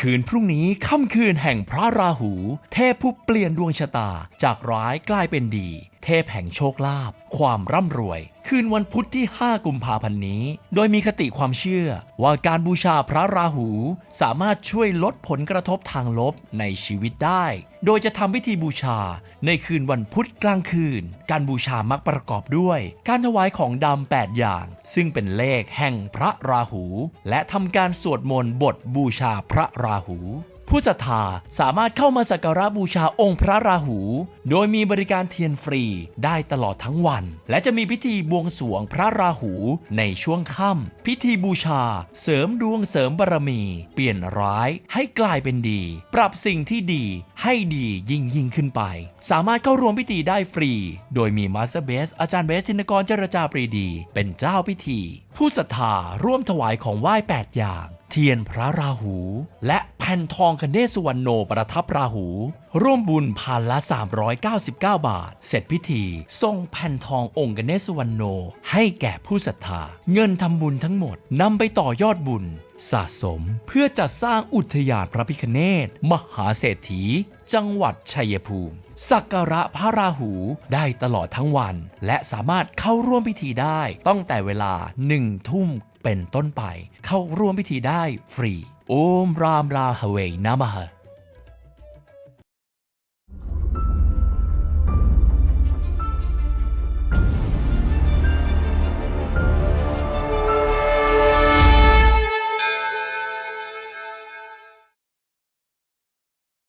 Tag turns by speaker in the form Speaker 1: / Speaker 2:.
Speaker 1: คืนพรุ่งนี้ค่ำคืนแห่งพระราหู เทพผู้เปลี่ยนดวงชะตาจากร้ายกลายเป็นดี เทพแห่งโชคลาภความร่ำรวย คืนวันพุธที่ 5 กุมภาพันธ์นี้ โดยมีคติความเชื่อ ว่าการบูชาพระราหู สามารถช่วยลดผลกระทบทางลบในชีวิตได้ โดยจะทำพิธีบูชาในคืนวันพุธกลางคืน การบูชามักประกอบด้วย การถวายของดำ8อย่าง ซึ่งเป็นเลขแห่งพระราหู และทำการสวดมนต์บทบูชาพระราหู ผู้ศรัทธาสามารถเข้ามาสักการะบูชาองค์พระราหู โดยมีบริการเทียนฟรีได้ตลอดทั้งวัน และจะมีพิธีบวงสรวงพระราหูในช่วงค่ำพิธีบูชา เสริมดวงเสริมบารมี เปลี่ยนร้ายให้กลายเป็นดี ปรับสิ่งที่ดีให้ดียิ่งยิ่งขึ้นไป สามารถเข้าร่วมพิธีได้ฟรี โดยมีมาสเตอร์เบสอาจารย์เบสธินกรเจรจาปรีดี เป็นเจ้าพิธี ผู้ศรัทธาร่วมถวายของไหว้8อย่าง เทียนพระราหู และแผ่นทองคเนสุวรรณโนประทับราหู ร่วมบุญพันละ 399 บาท เสร็จพิธีส่งแผ่นทององค์กเนสุวรรณโน ให้แก่ผู้ศรัทธา เงินทำบุญทั้งหมดนำไปต่อยอดบุญ สะสมเพื่อจัดสร้างอุทยานพระพิคเนศมหาเศรษฐี จังหวัดชัยภูมิสักการะพระราหูได้ตลอดทั้งวัน และสามารถเข้าร่วมพิธีได้ตั้งแต่เวลาหนึ่งทุ่ม เป็นต้นไป เข้าร่วมพิธีได้ฟรีโอมรามราฮเวนามะ